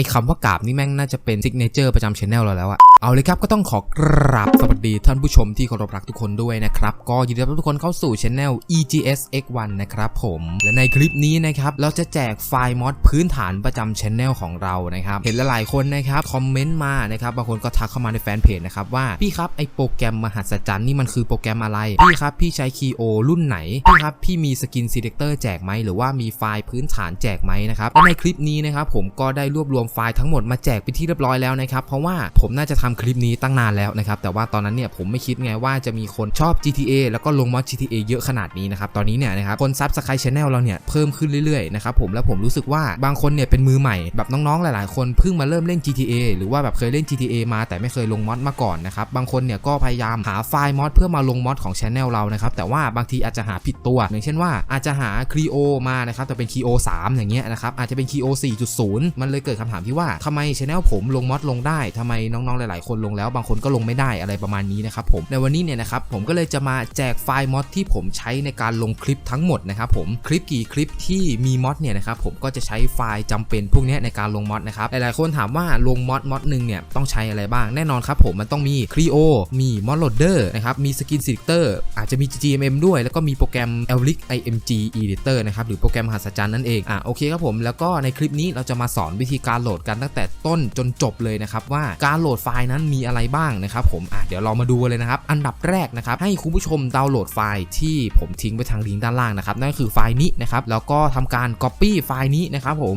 อ้คำว่ากราบนี่แม่งน่าจะเป็นซิกเนเจอร์ประจำช anel เราแล้วอะเอาเลยครับก็ต้องขอกราบสวัสดีท่านผู้ชมที่เคารพรักทุกคนด้วยนะครับ ก็ยินดีต้อนรับทุกคนเข้าสู่ช anel EGS X1 นะครับผมและในคลิปนี้นะครับเราจะแจกไฟล์มอดพื้นฐานประจำช anel ของเรานะครับเห็นหลายๆคนนะครับคอมเมนต์มานะครับบางคนก็ทักเข้ามาในแฟนเพจนะครับว่าพี่ครับไอโปรแกรมมหัศจรรย์นี่มันคือโปรแกรมอะไร พี่ครับพี่ใช้คีโอรุ่นไหนพี่ครับพี่มีสกินซีเลคเตอร์แจกไหมหรือว่ามีไฟล์พื้นฐานแจกไหมนะครับและในคลิปนี้นะครับผมก็ได้รวบรวมไฟล์ทั้งหมดมาแจกไปที่เรียบร้อยแล้วนะครับ เพราะว่าผมน่าจะทำคลิปนี้ตั้งนานแล้วนะครับ แต่ว่าตอนนั้นเนี่ยผมไม่คิดไงว่าจะมีคนชอบ GTA แล้วก็ลงมอด GTA เยอะขนาดนี้นะครับ ตอนนี้เนี่ยนะครับคนซับสไครต์ช anel เราเนี่ยเพิ่มขึ้นเรื่อยๆนะครับผมแล้วผมรู้สึกว่าบางคนเนี่ยเป็นมือใหม่แบบน้องๆหลายๆ คนเพิ่งมาเริ่มเล่น GTA หรือว่าแบบเคยเล่น GTA มาแต่ไม่เคยลงมอดมาก่อนนะครับบางคนเนี่ยก็พยายามหาไฟล์มอดเพื่อมาลงมอดของช anel เรานะครับแต่ว่าบางทีอาจจะหาผิดตัวอย่างเช่นว่าอาจจะหา Creo มานะครับแต่เป็น Creo 3อย่างเงี้ยนะครับอาจจะเป็น Creo 4.0 มันเลยเกิดคำถามที่ว่าทำไมช anel ผมลงมอดลงได้ทำไมน้องๆหลายๆ คนลงแล้วบางคนก็ลงไม่ได้อะไรประมาณนี้นะครับผมในวันนี้เนี่ยนะครับผมก็เลยจะมาแจกไฟล์มอดที่ผมใช้ในการลงคลิปทั้งหมดนะครับผมคลิปกี่คลิปที่มีมอดเนี่ยนะครับผมก็จะใช้ไฟล์จำเป็นพวกนี้ในการลงมอดนะครับหลายๆคนถามว่าลงมอดมอดหนึ่งเนี่ยต้องใช้อะไรบ้างแน่นอนครับผมมันต้องมี Creo มีมอดโหลดเดอร์นะครับมีสกินซิลเตอร์อาจจะมี GMM ด้วย แล้วก็มีโปรแกรม Elric IMG Editor นะครับหรือโปรแกรมมหัศจรรย์นั่นเองอะโอเคครับผมแล้วก็ในคลิปนี้เราจะมาสอนวิธีการโหลดกันตั้งแต่ต้นจนจบเลยนะครับว่าการโหลดไฟล์นั้นมีอะไรบ้างนะครับผมอะเดี๋ยวเรามาดูเลยนะครับ อันดับแรกนะครับให้คุณผู้ชมดาวน์โหลดไฟล์ที่ผมทิ้งไว้ทางลิงก์ด้านล่างนะครับนั่นก็คือไฟล์นี้นะครับแล้วก็ทำการ Copy ไฟล์นี้นะครับผม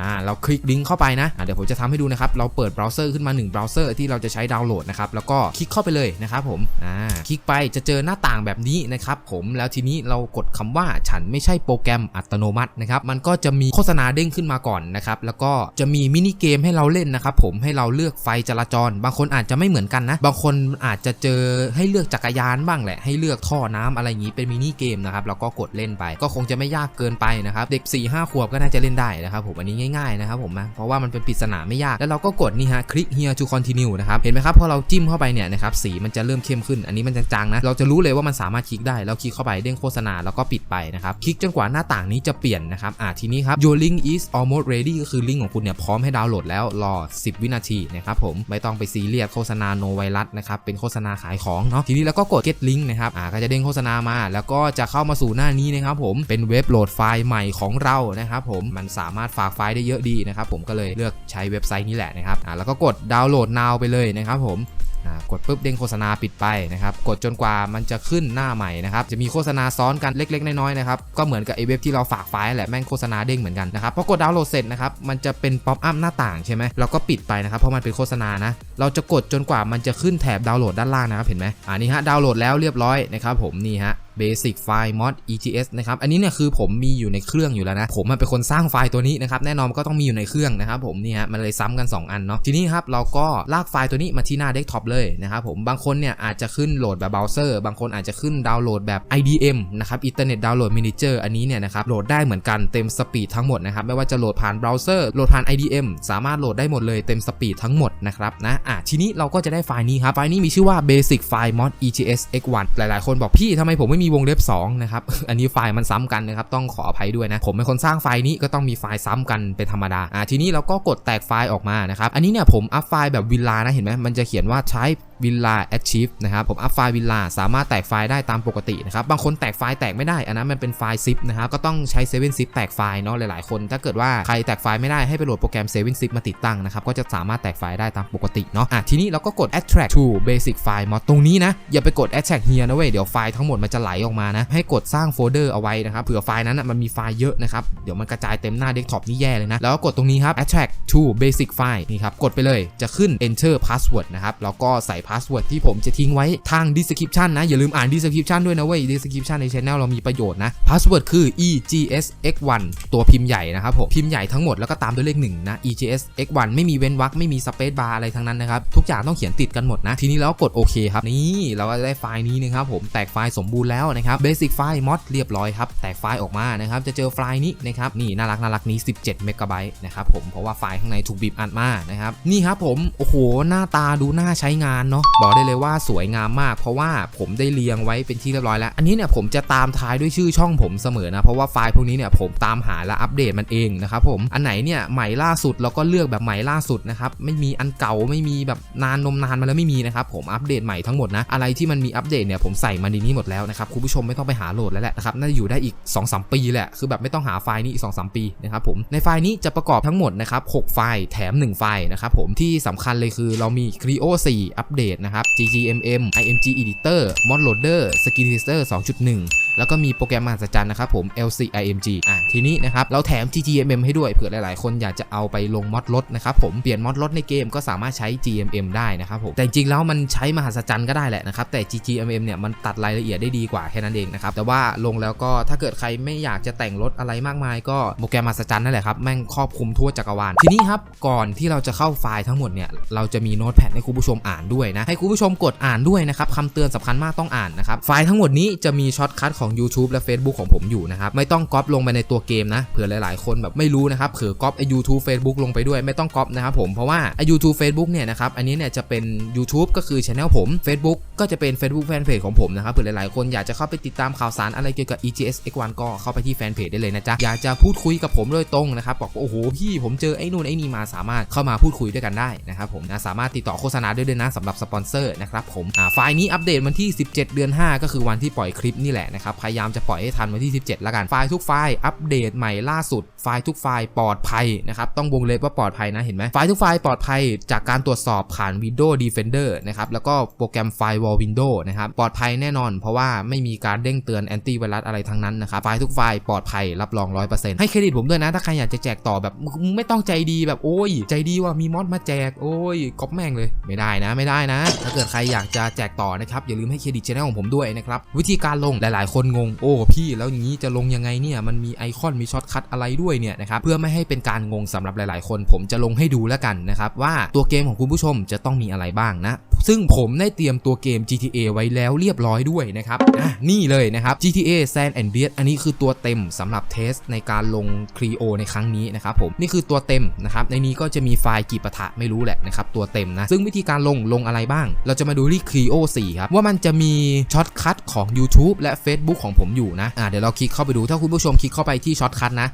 อ่าเราคลิกลิงก์เข้าไปนะอ่าเดี๋ยวผมจะทำให้ดูนะครับ เราเปิดเบราว์เซอร์ขึ้นมา1เบราว์เซอร์ที่เราจะใช้ดาวน์โหลดนะครับ แล้วก็คลิกเข้าไปเลยนะครับผม อ่า คลิกไปจะเจอหน้าต่างแบบนี้นะครับผม แล้วทีนี้เรากดคำว่าฉันไม่ใช่โปรแกรมอัตโนมัตินะครับ มันก็จะมีโฆษณาเด้งขึ้นมาก่อนนะครับ แล้วก็จะมีมินิเกมให้เราเล่นนะครับผม ให้เราเลือกไฟจราจร บางคนอาจจะไม่เหมือนกันนะ บางคนอาจจะเจอให้เลือกจักรยานบ้างแหละ ให้เลือกท่อน้ำอะไรอย่างนี้เป็นมินิเกมนะครับ แล้วก็กดเล่นไป ก็คงจะไม่ยากเกินไปนะครับ เด็ก4ี่ห้าขวบก็น่าจะเล่นได้นะครับผม อันนี้ง่ายๆนะครับผมนะเพราะว่ามันเป็นปริศนาไม่ยาก แล้วเราก็กดนี่ฮะคลิก here to continue นะครับเห็นไหมครับพอเราจิ้มเข้าไปเนี่ยนะครับสีมันจะเริ่มเข้มขึ้น อันนี้มันจางๆนะเราจะรู้เลยว่ามันสามารถคลิกได้แล้วคลิกเข้าไปเด้งโฆษณาแล้วก็ปิดไปนะครับคลิกจนกว่าหน้าต่างนี้จะเปลี่ยนนะครับอ่าทีนี้ครับ your link is almost ready ก็คือลิงก์ของคุณเนี่ยพร้อมให้ดาวน์โหลดแล้วรอ 10 วินาทีนะครับผมไม่ต้องไปซีเรียสโฆษณา no virus นะครับเป็นโฆษณาขายของเนาะทีนี้เราก็กด get link นะครับอ่าก็จะเด้งโฆษณามา แล้วก็จะเข้ามาสู่หน้านี้นะครับผมเป็นเว็บโหลดไฟล์ใหม่ของเรานะครับผมมันสามารถฝากไฟล์ได้เยอะดีนะครับผมก็เลยเลือกใช้เว็บไซต์นี้แหละนะครับอ่าแล้วก็กดดาวน์โหลด now ไปเลยนะครับผมอ่ากดปุ๊บเด้งโฆษณาปิดไปนะครับกดจนกว่ามันจะขึ้นหน้าใหม่นะครับจะมีโฆษณาซ้อนกันเล็ก ๆ น้อยๆนะครับก็เหมือนกับไอเว็บที่เราฝากไฟล์แหละแม่งโฆษณาเด้งเหมือนกันนะครับพอกดดาวน์โหลดเสร็จนะครับมันจะเป็นป๊อปอัพหน้าต่างใช่ไหมเราก็ปิดไปนะครับเพราะมันเป็นโฆษณานะเราจะกดจนกว่ามันจะขึ้นแถบดาวน์โหลดด้านล่างนะครับเห็นไหมอ่านี่ฮะดาวน์โหลดแล้วเรียบร้อยนะครับผมนี่ฮะ Basic File Mod EGS นะครับอันนี้เนี่ยคือผมมีอยู่ในเครื่องอยู่แล้วนะผมมันเป็นคนสร้างไฟล์ตัวนี้นะครับแน่นอนก็ต้องมีอยู่ในเครื่องนะครับผมนี่ฮะมันเลยซ้ำกัน 2 อันเนาะทีนี้ครับเราก็ลากไฟล์ตัวนี้มาที่หน้าเดสก์ท็อปเลยนะครับผมบางคนเนี่ยอาจจะขึ้นโหลดแบบเบราว์เซอร์บางคนอาจจะขึ้นดาวน์โหลดแบบ IDM นะครับ Internet Download Manager อันนี้เนี่ยนะครับโหลดได้เหมือนกันเต็มสปีดทั้งหมดนะครับไม่ว่าจะโหลดผ่านเบราว์เซอร์โหลดผ่าน IDM สามารถโหลดได้หมดเลยเต็มสปีดทั้งหมดนะครับนะอะทีนี้เราก็จะได้ไฟล์นี้ครับไฟล์นี้มีชื่อว่า Basic File Mod EGS X1 หลายๆ คนบอกพี่ทำไมผมไม่มีวงเล็บ2นะครับ อันนี้ไฟล์มันซ้ำกันนะครับ ต้องขออภัยด้วยนะ ผมเป็นคนสร้างไฟล์นี้ก็ต้องมีไฟล์ซ้ำกันเป็นธรรมดา อ่า ทีนี้เราก็กดแตกไฟล์ออกมานะครับ อันนี้เนี่ยผมอัพไฟล์แบบวิลลานะ เห็นไหมมันจะเขียนว่าใช้วิลลา achieve นะครับ ผมอัพไฟล์วิลลาสามารถแตกไฟล์ได้ตามปกตินะครับ บางคนแตกไฟล์แตกไม่ได้ อันนั้นมันเป็นไฟล์ zip นะครับก็ต้องใช้7 zip แตกไฟล์เนาะหลายๆ คนถ้าเกิดว่าใครแตกไฟล์ไม่ได้ให้ไปโหลดโปรแกรม7 zip มาติดตั้งนะครับก็จะสามารถแตกไฟล์ได้ตามปกติเนาะอะทีนี้เราก็กด attract to basic file mod ตรงนี้นะอย่าไปกด attract here นะเว้ยเดี๋ยวไฟล์ทั้งหมดมันจะไหลออกมานะให้กดสร้างโฟลเดอร์เอาไว้นะครับเผื่อไฟล์นั้นมันมีไฟล์เยอะนะครับเดี๋ยวมันกระจายเต็มหน้าเดสก์ท็อปนี่แย่เลยนะแล้วก็กดตรงนี้ครับ attract to basic file นี่ครับกดไปเลยจะขึ้น enter password นะครับแล้วก็ใส่ password ที่ผมจะทิ้งไว้ทาง description นะ อย่าลืมอ่าน description ด้วยนะเว้ย description ใน channel เรามีประโยชน์นะ password คือ EGSX1 ตัวพิมพ์ใหญ่นะครับผมพิมพ์ใหญ่ทั้งหมดแล้วก็ตามด้วยเลข1นะ EGSX1 ไม่มีเว้นวรรคไม่มี space bar อะไรทั้งนั้นนะครับทุกอย่างต้องเขียนติดกันหมดนะ ทีนี้เราก็กดโอเคครับนี่เราก็ได้ไฟล์นี้นะครับผมแตกไฟล์สมบูรณ์แล้วนะครับเบสิกไฟล์มอดเรียบร้อยครับแตกไฟล์ออกมานะครับจะเจอไฟล์นี้นะครับนี่น่ารักน่ารักนี้ 17เมกะไบต์นะครับผมเพราะว่าไฟล์ข้างในถูกบีบอัดมานะครับนี่ครับผมโอ้โหหน้าตาดูน่าใช้งานเนาะบอกได้เลยว่าสวยงามมาก เพราะว่าผมได้เรียงไว้เป็นที่เรียบร้อยแล้ว อันนี้เนี่ยผมจะตามท้ายด้วยชื่อช่องผมเสมอนะเพราะว่าไฟล์พวกนี้เนี่ยผมตามหาและอัปเดตมันเองนะครับผมอันไหนเนี่ยใหม่ล่าสุดเราก็เลือกแบบใหม่ล่าสุดนะครับไม่มีอันเก่าไม่มีแบบนานนมนานมาแล้วไม่มีนะครับผมอัปเดตใหม่ทั้งหมดนะอะไรที่มันมีอัปเดตเนี่ยผมใส่มาในนี้หมดแล้วนะครับคุณผู้ชมไม่ต้องไปหาโหลดแล้วแหละนะครับน่าจะอยู่ได้อีก 2-3 ปีแหละคือแบบไม่ต้องหาไฟล์นี้อีก 2-3 ปีนะครับผมในไฟล์นี้จะประกอบทั้งหมดนะครับ6ไฟล์แถม 1 ไฟล์นะครับผมที่สำคัญเลยคือเรามี Creo 4 อัปเดตนะครับ ggmm img editor mod loader skin tester 2.1 แล้วก็มีโปรแกรมมหัศจรรย์นะครับผม lcimg อะทีนี้นะครับเราแถม ggmm ให้ด้วยเผื่อหลายๆ คนอยากจะเอาไปลงมอดรถนะครับผมเปลี่ยนมอดรถในเกมก็สามารถใช้ gmm ได้นะครับผมแต่จริงแล้วมันใช้มหัศจรรย์ก็ได้แหละนะครับแต่ ggmm เนี่ยมันตัดรายละเอียดได้ดีกว่าแค่นั้นเองนะครับแต่ว่าลงแล้วก็ถ้าเกิดใครไม่อยากจะแต่งรถอะไรมากมายก็โปรแกรมมหัศจรรย์นั่นแหละครับแม่งครอบคลุมทั่วจักรวาลทีนี้ครับก่อนที่เราจะเข้าไฟล์ทั้งหมดเนี่ยเราจะมีโน้ตแพดให้คุณผู้ชมอ่านด้วยนะให้คุณผู้ชมกดอ่านด้วยนะครับคำเตือนสำคัญมากต้องอ่านนะครับไฟล์ทั้งหมดนี้จะมีช็อตคัทของของ YouTube และ Facebook ของผมอยู่นะครับไม่ต้องก๊อปลงไปในตัวเกมนะเผื่อหลายๆ คนแบบไม่รู้นะครับเผื่อก๊อปไอ้ YouTube Facebook ลงไปด้วยไม่ต้องก๊อปนะครับผมเพราะว่าไอ้ YouTube Facebook เนี่ยนะครับอันนี้เนี่ยจะเป็น YouTube ก็คือช anel ผม Facebook ก็จะเป็น Facebook Fanpage ของผมนะครับเผื่อหลายๆ คนอยากจะเข้าไปติดตามข่าวสารอะไรเกี่ยวกับ EGS X1 ก็เข้าไปที่แฟนเพจได้เลยนะจ๊ะอยากจะพูดคุยกับผมโดยตรงนะครับบอกโอ้โหพี่ผมเจอไอ้นู่นไอ้นี่มาสามารถเข้ามาพูดคุยด้วยกันได้นะครับผมนะสามารถติดต่อโฆษณาได้ด้วยนะสำหรับสปอนเซอร์นะครับผมไฟล์นี้อัปเดตวันที่ 17 เดือน 5 ก็คือวันที่ปล่อยคลิปนี่แหละนะครับพยายามจะปล่อยให้ทันวันที่ 17ละกัน ไฟล์ทุกไฟล์อัปเดตใหม่ล่าสุด ไฟล์ทุกไฟล์ปลอดภัยนะครับต้องวงเล็บว่าปลอดภัยนะเห็นไหมไฟล์ทุกไฟล์ปลอดภัยจากการตรวจสอบผ่าน Windows Defender นะครับแล้วก็โปรแกรม Firewall Windows นะครับปลอดภัยแน่นอน เพราะว่าไม่มีการเด้งเตือนแอนตี้ไวรัสอะไรทั้งนั้นนะครับไฟล์ทุกไฟล์ปลอดภัยรับรอง 100%ให้เครดิตผมด้วยนะถ้าใครอยากจะแจกต่อแบบไม่ต้องใจดีแบบโอ้ย ใจดีว่ามีมอดมาแจกโอ้ยก๊อปแม่งเลยไม่ได้นะไม่ได้นะ ถ้าเกิดใครอยากจะแจกต่อนะครับอย่าลืมให้เครดิตช่องของผมด้วยนะครับวิธีการลงหลาย ๆ คนงงโอ้พี่แล้วอย่างนี้จะลงยังไงเนี่ยมันมีไอคอนมีช็อตคัทอะไรด้วยเนี่ยนะครับเพื่อไม่ให้เป็นการงงสำหรับหลาย ๆ คน ผมจะลงให้ดูแล้วกันนะครับว่าตัวเกมของคุณผู้ชมจะต้องมีอะไรบ้างนะ ซึ่งผมได้เตรียมตัวเกม GTA ไว้แล้วเรียบร้อยด้วยนะครับอะนี่เลยนะครับ GTA San Andreas อันนี้คือตัวเต็มสำหรับเทสในการลง Creo ในครั้งนี้นะครับผมนี่คือตัวเต็มนะครับในนี้ก็จะมีไฟล์กี่ปะทะไม่รู้แหละนะครับตัวเต็มนะซึ่งวิธีการลงลงอะไรบ้าง เราจะมาดูที่ Creo 4ครับว่ามันจะมีช็อตคัทของ YouTube และ Facebook ของผมอยู่นะอะเดี๋ยวเราคลิกเข้าไปดูถ้าคุณผู้ชมคลิกเข้าไปที่ช็อตคัทนะ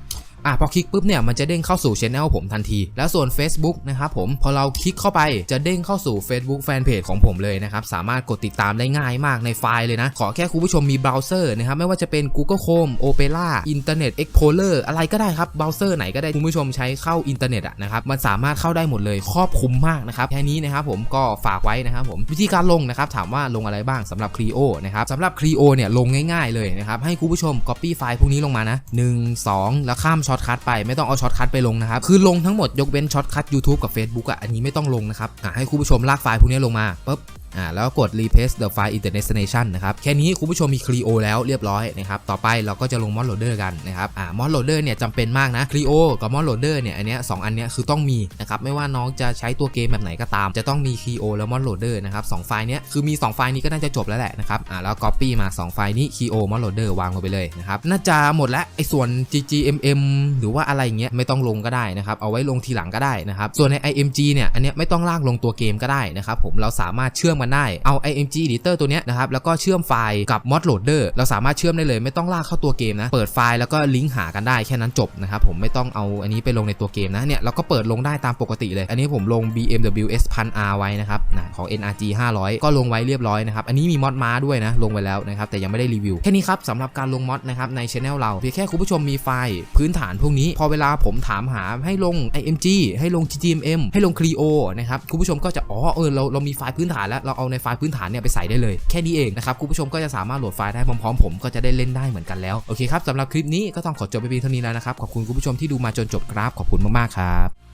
อะพอคลิกปุ๊บเนี่ยมันจะเด้งเข้าสู่ช anel ผมทันที แล้วส่วน Facebook นะครับผมพอเราคลิกเข้าไปจะเด้งเข้าสู่ Facebook Fanpage ของผมเลยนะครับสามารถกดติดตามได้ง่ายมากในไฟล์เลยนะ ขอแค่คุณผู้ชมมีเบราว์เซอร์นะครับไม่ว่าจะเป็น Google Chrome Opera Internet Explorer อะไรก็ได้ครับเบราว์เซอร์ไหนก็ได้คุณผู้ชมใช้เข้าอินเทอร์เน็ตอะนะครับมันสามารถเข้าได้หมดเลยครอบคลุมมากนะครับแค่นี้นะครับผมก็ฝากไว้นะครับผมวิธีการลงนะครับถามว่าลงอะไรบ้างสำหรับ Creo นะครับสำหรับ Creo เนี่ยลงง่าย ๆเลยนะครับให้คุณผู้ชม Copy ไฟล์พวกนี้ลงมานะ1 2 แล้วข้ามชอตคัทไปไม่ต้องเอาช็อตคัทไปลงนะครับคือลงทั้งหมดยกเว้นช็อตคัท YouTube กับ Facebook อะอันนี้ไม่ต้องลงนะครับให้คุณผู้ชมลากไฟล์พวกนี้ลงมาปุ๊บ อ่าแล้วกด replace the file in the destination นะครับแค่นี้คุณผู้ชมมี Creo แล้วเรียบร้อยนะครับต่อไปเราก็จะลง mod loader กันนะครับอ่า mod loader เนี่ยจำเป็นมากนะ Creo กับ mod loader เนี่ยอันเนี้ยสองอันเนี้ยคือต้องมีนะครับไม่ว่าน้องจะใช้ตัวเกมแบบไหนก็ตาม จะต้องมี Creo แล้ว mod loader นะครับสองไฟล์เนี้ยคือมี 2 ไฟล์นี้ก็น่าจะจบแล้วแหละนะครับอ่าแล้ว copy มา 2 ไฟล์นี้ Creo mod loader วางลงไปเลยนะครับน่าจะหมดแล้วไอ้ส่วน ggmm หรือว่าอะไรเงี้ยไม่ต้องลงก็ได้นะครับเอาไว้ลงทีหลังก็ได้นะครับส่วนใน img เนี่ยอันเนี้ยไม่ต้องลากลงตัวเกมก็ได้นะครับผมเราสามารถเชื่อมกันได้ เอา img editor ตัวเนี้ยนะครับ แล้วก็เชื่อมไฟล์กับ mod loader เราสามารถเชื่อมได้เลย ไม่ต้องลากเข้าตัวเกมนะ เปิดไฟล์แล้วก็ลิงก์หากันได้แค่นั้นจบนะครับ ผมไม่ต้องเอาอันนี้ไปลงในตัวเกมนะเนี่ยเราก็เปิดลงได้ตามปกติเลย อันนี้ผมลง BMW S 1000 R ไว้นะครับนะของ NRG 500 ก็ลงไว้เรียบร้อยนะครับ อันนี้มีมอดม้าด้วยนะ ลงไว้แล้วนะครับ แต่ยังไม่ได้รีวิว แค่นี้ครับสำหรับการลงมอดนะครับในช anel เราเพียงแค่คุณผู้ชมมีไฟล์พื้นฐานพวกนี้ พอเวลาผมถามหาให้ลง IMG ให้ลง GTMM ให้ลง Creo นะครับคุณผู้ชมก็จะอ๋อเออเราเรามีไฟล์พื้นฐานแล้วเราเอาในไฟล์พื้นฐานเนี่ยไปใส่ได้เลย แค่นี้เองนะครับคุณผู้ชมก็จะสามารถโหลดไฟล์ได้พร้อมๆผมก็จะได้เล่นได้เหมือนกันแล้วโอเคครับสำหรับคลิปนี้ก็ต้องขอจบไปเพียงเท่านี้แล้วนะครับขอบคุณคุณผู้ชมที่ดูมาจนจบครับขอบคุณมากๆครับ